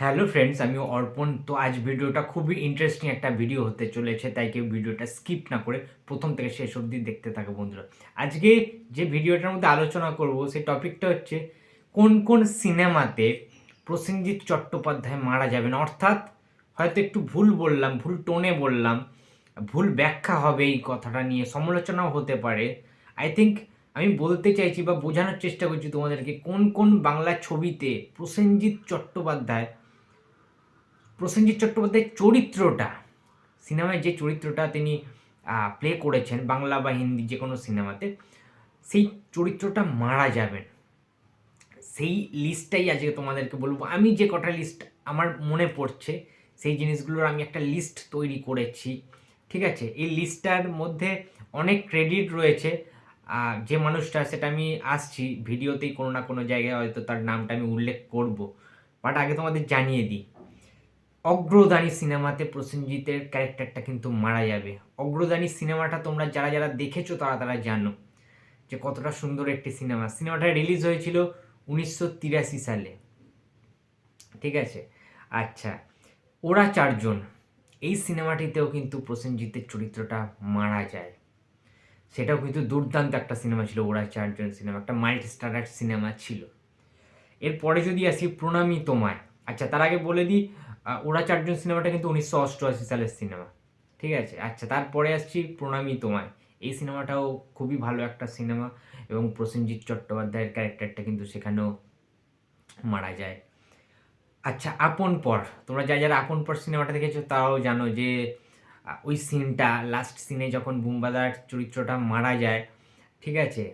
Hello friends আমি অর্পণ। তো আজ ভিডিওটা খুবই ইন্টারেস্টিং একটা ভিডিও হতে চলেছে, তাই কেউ ভিডিওটা স্কিপ না করে প্রথম থেকে শেষ অবধি দেখতে থাকো বন্ধুরা। আজকে যে ভিডিওটার মধ্যে আলোচনা করব, সেই টপিকটা হচ্ছে কোন কোন সিনেমাতে প্রসেনজিৎ চট্টোপাধ্যায় মারা যাবেন? অর্থাৎ হয়তো একটু ভুল বললাম, ভুল টোনে বললাম, ভুল ব্যাখ্যা হবে এই কথাটা নিয়ে, সমালোচনাও হতে পারে। আই থিঙ্ক আমি বলতে চাইছি বা বোঝানোর চেষ্টা করছি তোমাদেরকে কোন কোন বাংলা ছবিতে প্রসেনজিৎ চট্টোপাধ্যায় প্রসেনজিৎ চট্টোপাধ্যায়ের চরিত্রটা, সিনেমায় যে চরিত্রটা তিনি প্লে করেছেন, বাংলা বা হিন্দি যে কোনো সিনেমাতে, সেই চরিত্রটা মারা যাবেন। সেই লিস্টটাই আজকে তোমাদেরকে বলব। আমি যে কটা লিস্ট আমার মনে পড়ছে, সেই জিনিসগুলোর আমি একটা লিস্ট তৈরি করেছি, ঠিক আছে? এই লিস্টটার মধ্যে অনেক ক্রেডিট রয়েছে। যে মানুষটা, সেটা আমি আসছি, ভিডিওতেই কোনো না কোনো জায়গায় হয়তো তার নামটা আমি উল্লেখ করব। বাট আগে তোমাদের জানিয়ে দিই। অগ্রদানী সিনেমাতে প্রসেনজিতের ক্যারেক্টারটা কিন্তু মারা যাবে। অগ্রদানী সিনেমাটা তোমরা যারা যারা দেখেছ তারা তারা জানো যে কতটা সুন্দর একটি সিনেমা। সিনেমাটা রিলিজ হয়েছিল উনিশশো তিরাশি সালে। ঠিক আছে? আচ্ছা ওরা চারজন। এই সিনেমাটিতেও কিন্তু প্রসেনজিতের চরিত্রটা মারা যায়। সেটাও কিন্তু দুর্দান্ত একটা সিনেমা ছিল, ওরা চারজন সিনেমা। একটা মাল্টি স্টারার সিনেমা ছিল। এরপরে যদি আসি প্রণামী তোমায়। আচ্ছা তার আগে বলে দিই ওরা চারজন সিনেমাটা কিন্তু উনিশশো অষ্টআশি সালের সিনেমা। ঠিক আছে? আচ্ছা তারপরে আসছি প্রণামী তোমায়। এই সিনেমাটাও খুবই ভালো একটা সিনেমা এবং প্রসেনজিৎ চট্টোপাধ্যায়ের ক্যারেক্টারটা কিন্তু সেখানেও মারা যায়। আচ্ছা আপন পর, তোমরা যা যারা আপন পর সিনেমাটা দেখেছ তারাও জানো যে ওই সিনটা লাস্ট সিনে যখন বুম্বাদার চরিত্রটা মারা যায়, ঠিক আছে?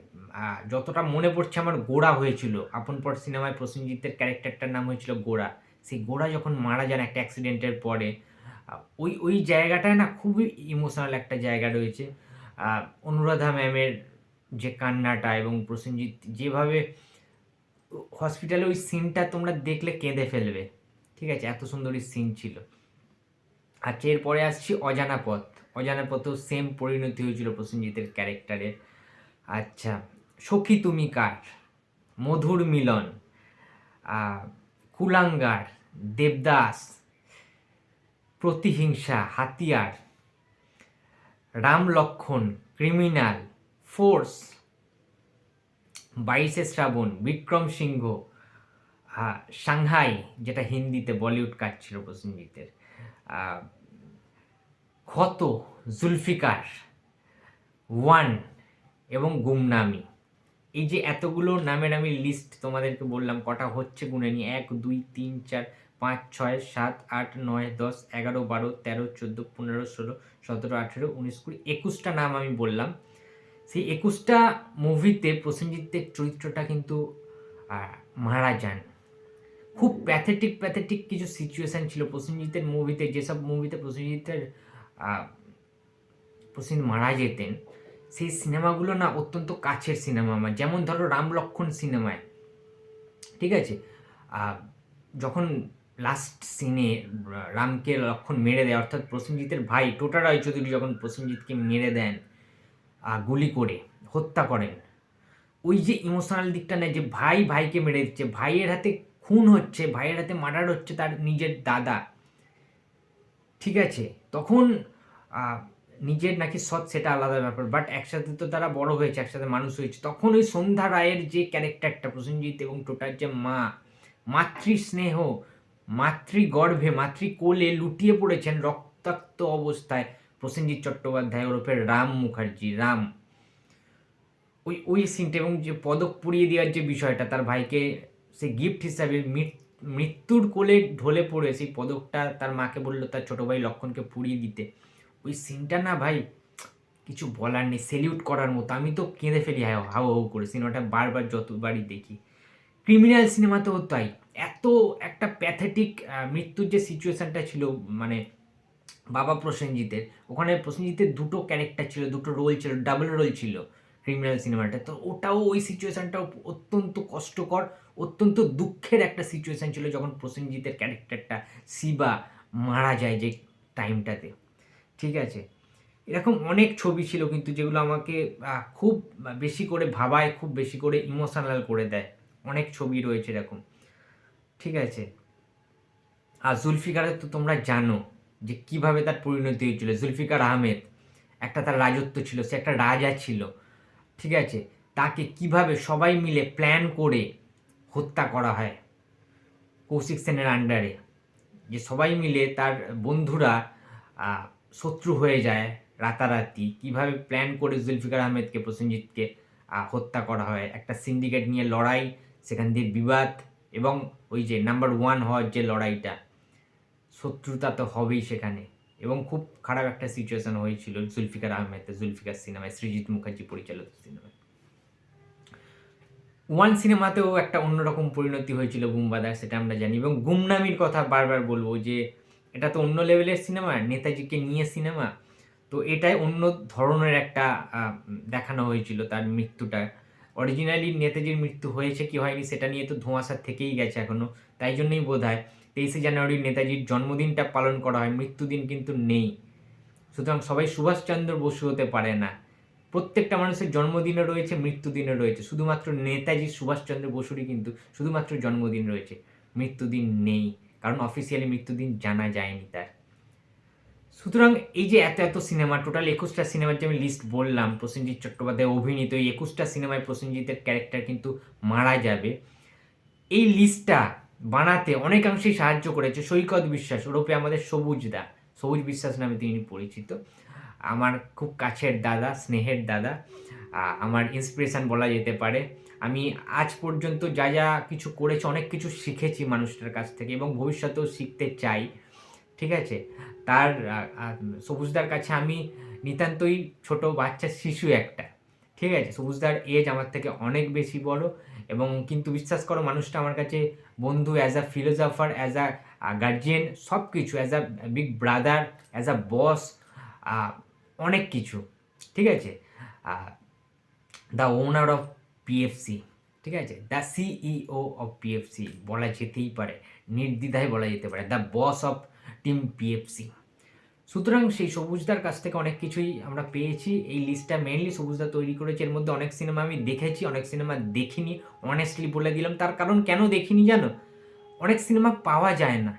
যতটা মনে পড়ছে আমার গোড়া হয়েছিল। আপন পর সিনেমায় প্রসেনজিতের ক্যারেক্টারটার নাম হয়েছিল গোড়া। সেই গোড়া যখন মারা যান একটা অ্যাক্সিডেন্টের পরে ওই ওই জায়গাটায় না খুবই ইমোশনাল একটা জায়গা রয়েছে। অনুরাধা ম্যামের যে কান্নাটা এবং প্রসেনজিৎ যেভাবে হসপিটালে ওই সিনটা তোমরা দেখলে কেঁদে ফেলবে। ঠিক আছে? এত সুন্দরই সিন ছিল। আচ্ছা এরপরে আসছি অজানা পথ। অজানা পথেও সেম পরিণতি হয়েছিল প্রসেনজিতের ক্যারেক্টারের আচ্ছা সখী তুমি কার? মধুর মিলন। কুলাঙ্গার। দেবদাস, প্রতিহিংসা, হাতিয়ার, রাম লক্ষণ, ক্রিমিনাল, ফোর্স, বাইশে শ্রাবণ, বিক্রম সিংহ সাংহাই, যেটা হিন্দিতে বলিউড কাজ ছিল প্রসেনজিতের ক্ষত, জুলফিকার, ওয়ান এবং গুমনামি। এই যে এতগুলো নামের আমি লিস্ট তোমাদেরকে বললাম, কটা হচ্ছে গুনে নিয়ে, এক, দুই, তিন, চার পাঁচ, ছয়, সাত, আট, নয়, দশ, এগারো, বারো, তেরো, চোদ্দ, পনেরো, ষোলো, সতেরো, আঠেরো, উনিশ, কুড়ি, একুশটা নাম আমি বললাম। সেই একুশটা মুভিতে প্রসেনজিতের চরিত্রটা কিন্তু মারা যান। খুব প্যাথেটিক প্যাথেটিক কিছু সিচুয়েশান ছিল। প্রসেনজিতের মুভিতে যেসব মুভিতে প্রসেনজিতের প্রসেন মারা যেতেন, সেই সিনেমাগুলো না অত্যন্ত কাছের সিনেমা আমার। যেমন ধরো রাম লক্ষণ সিনেমায়, ঠিক আছে? যখন লাস্ট সিনে রামকে লক্ষণ মেরে দেয়। অর্থাৎ প্রসেনজিতের ভাই টোটা রায় চৌধুরী যখন প্রসেনজিৎকে মেরে দেন গুলি করে, হত্যা করেন। ওই যে ইমোশনাল দিকটা নেই, যে ভাই ভাইকে মেরে দিচ্ছে, ভাইয়ের হাতে খুন হচ্ছে, ভাইয়ের হাতে মার্ডার হচ্ছে তার নিজের দাদা। ঠিক আছে? তখন নিজের নাকি সৎ সেটা আলাদা ব্যাপার বাট একসাথে তো তারা বড় হয়েছে, একসাথে মানুষ হয়েছে। তখন ওই সন্ধ্যা রায়ের যে ক্যারেক্টারটা প্রসেনজিৎ এবং টোটার যে মা মাতৃ স্নেহ মাতৃগর্ভে, মাতৃকোলে লুটিয়ে পড়েছেন রক্তাক্ত অবস্থায় প্রসেনজিৎ চট্টোপাধ্যায় ওরফে রাম মুখার্জি, রাম। ওই ওই সিনটা এবং যে পদক পুড়িয়ে দেওয়ার যে বিষয়টা, তার ভাইকে সে গিফট হিসাবে মৃত্যুর কোলে ঢলে পড়ে সেই পদকটা তার মাকে বলল, তার ছোটো ভাই লক্ষণকে পুড়িয়ে দিতে। ওই সিনটা না ভাই, কিছু বলার নেই সেলিউট করার মতো। আমি তো কেঁদে ফেলি হাও হাও করে। সিনেমাটা বারবার যতবারই দেখি। ক্রিমিনাল সিনেমাতেও তাই। এত একটা প্যাথেটিক মৃত্যুর যে সিচুয়েশানটা ছিল মানে বাবা প্রসেনজিতের, ওখানে প্রসেনজিতের দুটো ক্যারেক্টার ছিল, দুটো রোল ছিল ডাবল রোল ছিল ক্রিমিনাল সিনেমাটা। তো ওটাও ওই সিচুয়েশনটাও অত্যন্ত কষ্টকর, অত্যন্ত দুঃখের একটা সিচুয়েশান ছিল যখন প্রসেনজিতের ক্যারেক্টারটা শিবা মারা যায় যে টাইমটাতে ঠিক আছে? এরকম অনেক ছবি ছিল কিন্তু যেগুলো আমাকে খুব বেশি করে ভাবায়, খুব বেশি করে ইমোশনাল করে দেয়। অনেক ছবি রয়েছে এরকম। ঠিক আছে? আর জুলফিকারের তো তোমরা জানো যে কীভাবে তার পরিণতি হয়েছিল। জুলফিকার আহমেদ একটা তার রাজত্ব ছিল, সে একটা রাজা ছিল। ঠিক আছে? তাকে কীভাবে সবাই মিলে প্ল্যান করে হত্যা করা হয় কৌশিক সেনের আন্ডারে যে সবাই মিলে তার বন্ধুরা শত্রু হয়ে যায় রাতারাতি। কীভাবে প্ল্যান করে জুলফিকার আহমেদকে, প্রসেনজিৎকে হত্যা করা হয়? একটা সিন্ডিকেট নিয়ে লড়াই সেখান দিয়ে বিবাদ এবং ওই যে নাম্বার ওয়ান হওয়ার যে লড়াইটা, শত্রুতা তো হবেই সেখানে। এবং খুব খারাপ একটা সিচুয়েশন হয়েছিল জুলফিকার আহমেদ জুলফিকার সিনেমায়, সৃজিত মুখার্জি পরিচালিত সিনেমায়। ওয়ান সিনেমাতেও একটা অন্যরকম পরিণতি হয়েছিল গুম্বাদার সেটা আমরা জানি। এবং গুমনামির কথা বারবার বলব যে, এটা তো অন্য লেভেলের সিনেমা নেতাজিকে নিয়ে সিনেমা তো এটাই অন্য ধরনের একটা দেখানো হয়েছিল তার মৃত্যুটা। অরিজিনালি নেতাজির মৃত্যু হয়েছে কি হয়নি সেটা নিয়ে তো ধোঁয়াশা থেকেই গেছে এখনও তাই জন্যই বোধ হয় তেইশে জানুয়ারি নেতাজির জন্মদিনটা পালন করা হয়, মৃত্যুদিন কিন্তু নেই। সুতরাং সবাই সুভাষচন্দ্র বসু হতে পারে না। প্রত্যেকটা মানুষের জন্মদিনে রয়েছে মৃত্যুদিনে রয়েছে, শুধুমাত্র নেতাজি সুভাষচন্দ্র বসুরই কিন্তু শুধুমাত্র জন্মদিন রয়েছে, মৃত্যুদিন নেই, কারণ অফিসিয়ালি মৃত্যুদিন জানা যায়নি তার। সুতরাং এই যে এত এত সিনেমা টোটাল একুশটা সিনেমার যে আমি লিস্ট বললাম, প্রসেনজিৎ চট্টোপাধ্যায় অভিনীত এই একুশটা সিনেমায় প্রসেনজিতের ক্যারেক্টার কিন্তু মারা যাবে। এই লিস্টটা বানাতে অনেকাংশেই সাহায্য করেছে সৈকত বিশ্বাস, ওরূপে আমাদের সবুজ দা, সবুজ বিশ্বাস নামে তিনি পরিচিত। আমার খুব কাছের দাদা, স্নেহের দাদা আমার ইন্সপিরেশান বলা যেতে পারে। আমি আজ পর্যন্ত যা যা কিছু করেছি, অনেক কিছু শিখেছি মানুষটার কাছ থেকে এবং ভবিষ্যতেও শিখতে চাই। ঠিক আছে? তার সবুজদার কাছে আমি নিতান্তই ছোট বাচ্চা শিশু একটা। ঠিক আছে? সবুজদার এজ আমার থেকে অনেক বেশি বড় এবং কিন্তু বিশ্বাস করো মানুষটা আমার কাছে বন্ধু as a philosopher as a guardian সব কিছু as a big brother as a boss অনেক কিছু। ঠিক আছে? দ্য ওনার অফ পিএফসি ঠিক আছে? দ্য সিইও অফ পিএফসি বলা যেতেই পারে। নির্দ্বিধায় বলা যেতে পারে। The boss of team PFC সুতরাং সেই সবুজদার কাছ থেকে অনেক কিছুই আমরা পেয়েছি। এই লিস্টটা মেনলি সবুজদা তৈরি করেছে। এর মধ্যে অনেক সিনেমা আমি দেখেছি, অনেক সিনেমা দেখিনি অনেস্টলি বলে দিলাম। তার কারণ কেন দেখিনি জানো? অনেক সিনেমা পাওয়া যায় না।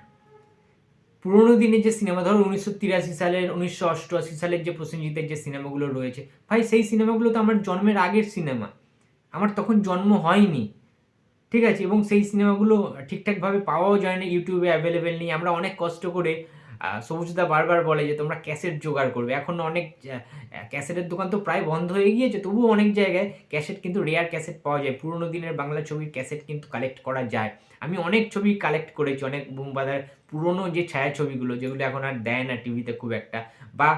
পুরোনো দিনের যে সিনেমা ধরো উনিশশো তিরাশি সালের, উনিশশো অষ্টআশি সালের যে প্রসেনজিতের যে সিনেমাগুলো রয়েছে। ভাই, সেই সিনেমাগুলো তো আমার জন্মের আগের সিনেমা আমার তখন জন্ম হয়নি। ঠিক আছে? এবং সেই সিনেমাগুলো ঠিকঠাকভাবে পাওয়াও যায় না ইউটিউবে অ্যাভেলেবেল নেই। আমরা অনেক কষ্ট করে সবুজদা বারবার বলে যে তোমরা ক্যাসেট জোগাড় করবে। এখন অনেক ক্যাসেটের দোকান তো প্রায় বন্ধ হয়ে গিয়েছে, তবুও অনেক জায়গায় ক্যাসেট কিন্তু রেয়ার ক্যাসেট পাওয়া যায়। পুরোনো দিনের বাংলা ছবির ক্যাসেট কিন্তু কালেক্ট করা যায়। আমি অনেক ছবি কালেক্ট করেছি, অনেক বুমবাদার পুরোনো যে ছায়াছবিগুলো, যেগুলো এখন আর দেয় না টিভিতে খুব একটা, বা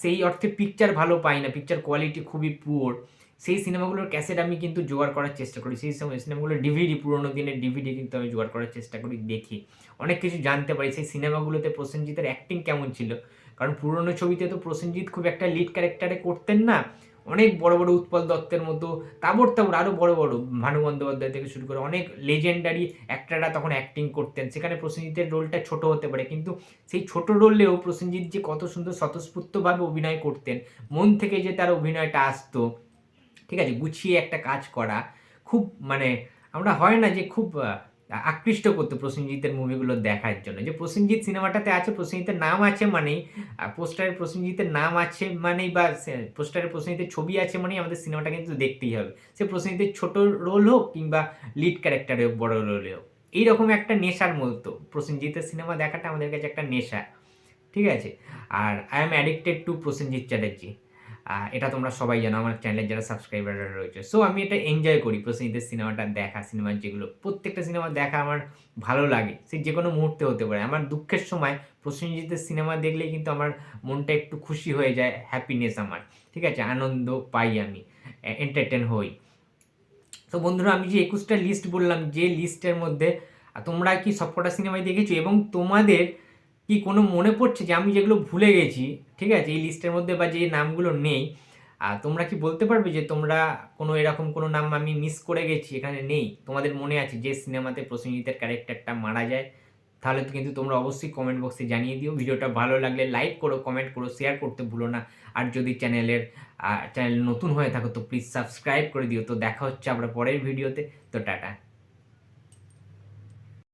সেই অর্থে পিকচার ভালো পাই না। পিকচার কোয়ালিটি খুবই পুয়োর সেই সিনেমাগুলোর ক্যাসেট আমি কিন্তু জোগাড় করার চেষ্টা করি। সেই সিনেমাগুলোর ডিভিডি, পুরোনো দিনের ডিভিডি কিন্তু আমি জোগাড় করার চেষ্টা করি, দেখি। অনেক কিছু জানতে পারি। সেই সিনেমাগুলোতে প্রসেনজিতের অ্যাক্টিং কেমন ছিল? কারণ পুরোনো ছবিতে তো প্রসেনজিৎ খুব একটা লিড ক্যারেক্টারে করতেন না। অনেক বড় বড় উৎপল দত্তের মতো, তাবর তাবর আরও বড় বড় ভানু বন্দ্যোপাধ্যায় থেকে শুরু করে অনেক লেজেন্ডারি অ্যাক্টাররা তখন অ্যাক্টিং করতেন। সেখানে প্রসেনজিতের রোলটা ছোট হতে পারে। কিন্তু সেই ছোট রোলেও প্রসেনজিৎ যে কত সুন্দর স্বতঃস্ফূর্তভাবে অভিনয় করতেন, মন থেকে যে তার অভিনয়টা আসতো ঠিক আছে? গুছিয়ে একটা কাজ করা খুব মানে আমরা হয় না যে খুব আকৃষ্ট করতো প্রসেনজিতের মুভিগুলো দেখার জন্য। যে প্রসেনজিৎ সিনেমাটাতে আছে, প্রসেনজিতের নাম আছে মানেই পোস্টারে প্রসেনজিতের নাম আছে মানেই বা পোস্টারে প্রসেনজিতের ছবি আছে মানেই আমাদের সিনেমাটা কিন্তু দেখতেই হবে। সে প্রসেনজিতের ছোট রোল হোক কিংবা লিড ক্যারেক্টারে হোক, বড় রোলে হোক। এইরকম একটা নেশার মতো প্রসেনজিতের সিনেমা দেখাটা আমাদের কাছে একটা নেশা। ঠিক আছে? আর I am addicted to Prosenjit Chatterjee. এটা তোমরা সবাই জানো, আমার চ্যানেলের যারা সাবস্ক্রাইবাররা রয়েছে। সো আমি এটা এনজয় করি প্রসেনজিতের সিনেমাটা দেখা সিনেমার যেগুলো, প্রত্যেকটা সিনেমা দেখা আমার ভালো লাগে। সে যে কোনো মুহূর্তে হতে পারে। আমার দুঃখের সময় প্রসেনজিতের সিনেমা দেখলেই কিন্তু আমার মনটা একটু খুশি হয়ে যায় হ্যাপিনেস আমার। ঠিক আছে? আনন্দ পাই আমি এন্টারটেন হই। তো বন্ধুরা, আমি যে একুশটা লিস্ট বললাম, যে লিস্টের মধ্যে তোমরা কি সবকটা সিনেমায় দেখেছ? এবং তোমাদের কি কোনো মনে পড়ছে যে আমি যেগুলো ভুলে গেছি? ঠিক আছে, এই লিস্টের মধ্যে বা যে নামগুলো নেই আর তোমরা কি বলতে পারবে যে তোমরা কোনো এরকম কোনো নাম আমি মিস করে গেছি, এখানে নেই? তোমাদের মনে আছে যে সিনেমাতে প্রসেনজিতের ক্যারেক্টারটা মারা যায়? তাহলে তো কিন্তু তোমরা অবশ্যই কমেন্ট বক্সে জানিয়ে দিও। ভিডিওটা ভালো লাগলে লাইক করো কমেন্ট করো শেয়ার করতে ভুলো না। আর যদি চ্যানেলের চ্যানেল নতুন হয়ে থাকো তো প্লিজ সাবস্ক্রাইব করে দিও। তো দেখা হচ্ছে আমরা পরের ভিডিওতে তো টাটা।